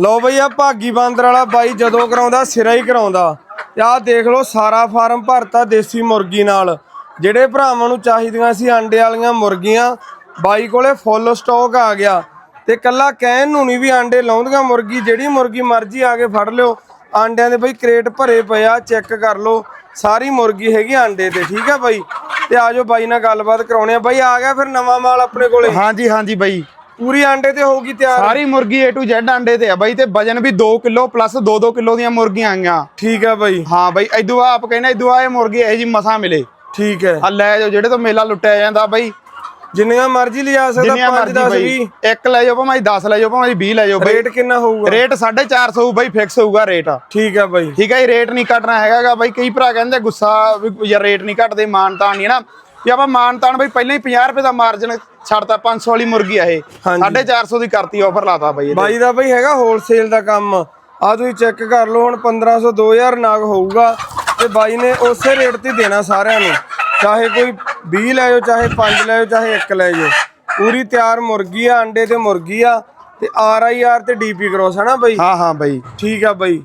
ਲਓ ਬਈ ਆ ਭਾਗੀ ਬਾਂਦਰ ਵਾਲਾ ਬਾਈ ਜਦੋਂ ਕਰਾਉਂਦਾ, ਸਿਰਾ ਹੀ ਕਰਾਉਂਦਾ। ਤੇ ਆਹ ਦੇਖ ਲਓ, ਸਾਰਾ ਫਾਰਮ ਭਰਤਾ ਦੇਸੀ ਮੁਰਗੀ ਨਾਲ। ਜਿਹੜੇ ਭਰਾਵਾਂ ਨੂੰ ਚਾਹੀਦੀਆਂ ਸੀ ਅੰਡੇ ਵਾਲੀਆਂ ਮੁਰਗੀਆਂ, ਬਾਈ ਕੋਲੇ ਫੁੱਲ ਸਟਾਕ ਆ ਗਿਆ। ਤੇ ਕੱਲਾ ਕਹਿਣ ਨੂੰ ਨਹੀਂ ਵੀ ਆਂਡੇ ਲਾਉਂਦੀਆਂ ਮੁਰਗੀ, ਜਿਹੜੀ ਮੁਰਗੀ ਮਰਜ਼ੀ ਆ ਕੇ ਫੜ ਲਿਓ। ਆਂਡਿਆਂ ਦੇ ਬਈ ਕ੍ਰੇਟ ਭਰੇ ਪਏ ਆ, ਚੈੱਕ ਕਰ ਲਓ। ਸਾਰੀ ਮੁਰਗੀ ਹੈਗੀ ਆਂਡੇ ਤੇ, ਠੀਕ ਆ ਬਾਈ? ਤੇ ਆਜੋ ਬਾਈ ਨਾਲ ਗੱਲਬਾਤ ਕਰਾਉਣੇ ਆ। ਬਾਈ ਆ ਗਿਆ ਫਿਰ ਨਵਾਂ ਮਾਲ ਆਪਣੇ ਕੋਲੇ? ਹਾਂਜੀ ਹਾਂਜੀ ਬਾਈ। ਪੂਰੀ ਆਂਡੇ ਤੇ ਹੋਊਗੀ ਤਿਆਰ। ਸਾਰੀ ਮੁਰਗੀ A to Z ਅੰਡੇ ਤੇ ਆ ਬਾਈ ਤੇ ਵਜਨ ਵੀ 2 ਕਿਲੋ ਪਲੱਸ 2-2 ਕਿਲੋ ਦੀਆਂ ਮੁਰਗੀਆਂ ਆਈਆਂ। ਠੀਕ ਆ ਬਾਈ। ਹਾਂ ਬਾਈ ਇਦੋਂ ਆ ਆਪ ਕਹਿੰਦੇ ਇਦੋਂ ਆ ਇਹ ਮੁਰਗੀ ਇਹ ਜੀ ਮਸਾ ਮਿਲੇ। ਠੀਕ ਹੈ। ਆ ਲੈ ਜਾਓ ਜਿਹੜੇ ਤੋਂ ਮੇਲਾ ਲੁੱਟਿਆ ਜਾਂਦਾ ਬਾਈ। ਜਿੰਨੀਆਂ ਮਰਜ਼ੀ ਲਿਜਾ ਸਕਦਾ ਜਿੰਨੀਆਂ 5 ਮਰਜ਼ੀ 10 ਬਾਈ 20 ਇੱਕ ਲੈ ਜਾਓ ਭਾਵੇਂ 10 ਲੈ ਜਾਓ ਭਾਵੇਂ 20 ਲੈ ਜਾਓ ਬਾਈ। ਰੇਟ ਕਿੰਨਾ ਹੋਊਗਾ? ਰੇਟ 450 ਹੋਊ ਬਾਈ ਫਿਕਸ ਹੋਊਗਾ ਰੇਟ। ਠੀਕ ਆ ਬਾਈ। ਠੀਕ ਹੈ ਜੀ ਰੇਟ ਨਹੀਂ ਕੱਟਣਾ ਹੈਗਾਗਾ ਬਾਈ ਕਈ ਭਰਾ ਕਹਿੰਦੇ ਗੁੱਸਾ ਯਾਰ ਰੇਟ ਨਹੀਂ ਘਟਦੇ ਮਾਨਤਾਨ ਨਹੀਂ ਨਾ। ਵੀ ਆਪਾਂ ਮਾਨਤਾਨ ਬਾਈ ਪਹਿਲਾਂ ਹੀ 50 ਰੁਪਏ ਦਾ ਮਾਰਜਨ ਛੱਡਤਾ 500 ਵਾਲੀ ਮੁਰਗੀ ਆ ਇਹ। ਹਾਂਜੀ। 450 ਦੀ ਕਰਤੀ ਆਫਰ ਲਾਤਾ ਬਾਈ। ਬਾਈ ਦਾ ਬਾਈ ਹੈਗਾ ਹੋਲਸੇਲ ਦਾ ਕੰਮ। ਆ ਤੁਸੀਂ ਚੈੱਕ ਕਰ ਲਓ ਹੁਣ 1500 2000 ਨਾਗ ਹੋਊਗਾ ਤੇ ਬਾਈ ਨੇ ਉਸੇ ਰੇਟ ਤੇ ਦੇਣਾ ਸਾਰਿਆਂ ਨੂੰ। ਚਾਹੇ ਕੋਈ 20 ਲੈ ਜਾਓ ਚਾਹੇ 5 ਲੈ ਜਾਓ ਚਾਹੇ 1 ਲੈ ਜਾਓ। ਪੂਰੀ ਤਿਆਰ ਮੁਰਗੀ ਆ ਅੰਡੇ ਤੇ ਮੁਰਗੀ ਆ ਤੇ ਆਰ ਆਈ ਆਰ ਤੇ ਡੀਪੀ ਕ੍ਰੋਸ ਹੈ ਨਾ ਬਾਈ? ਹਾਂ ਹਾਂ ਬਾਈ। ਠੀਕ ਆ ਬਾਈ।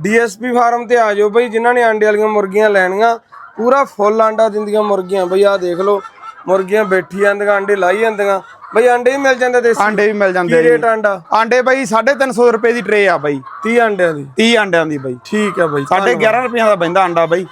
ਡੀਐਸਪੀ ਫਾਰਮ ਤੇ ਆ ਜਾਓ ਬਾਈ ਜਿਨ੍ਹਾਂ ਨੇ ਆਂਡੇ ਵਾਲੀਆਂ ਮੁਰਗੀਆਂ ਲੈਣੀਆਂ। ਪੂਰਾ ਫੁੱਲ ਆਂਡਾ ਦਿੰਦੀਆਂ ਮੁਰਗੀਆਂ। ਬਈ ਆਹ ਦੇਖ ਲਓ ਮੁਰਗੀਆਂ ਬੈਠੀ ਜਾਂਦੀਆਂ ਆਂਡੇ ਲਾਈ ਜਾਂਦੀਆਂ। ਬਈ ਆਂਡੇ ਵੀ ਮਿਲ ਜਾਂਦੇ ਦੇਸੀ। ਆਂਡੇ ਵੀ ਮਿਲ ਕੀ ਜਾਂਦੇ ਰੇਟ ਜੀ ਆਂਡਾ? ਆਂਡੇ ਬਾਈ 350 ਰੁਪਏ ਦੀ ਟਰੇ ਆ ਬਾਈ। 30 ਆਂਡਿਆਂ ਦੀ। 30 ਆਂਡਿਆਂ ਦੀ ਬਾਈ। ਠੀਕ ਆ ਬਾਈ ਸਾਡੇ 11 ਰੁਪਈਆਂ ਦਾ ਪੈਂਦਾ ਆਂਡਾ ਬਾਈ।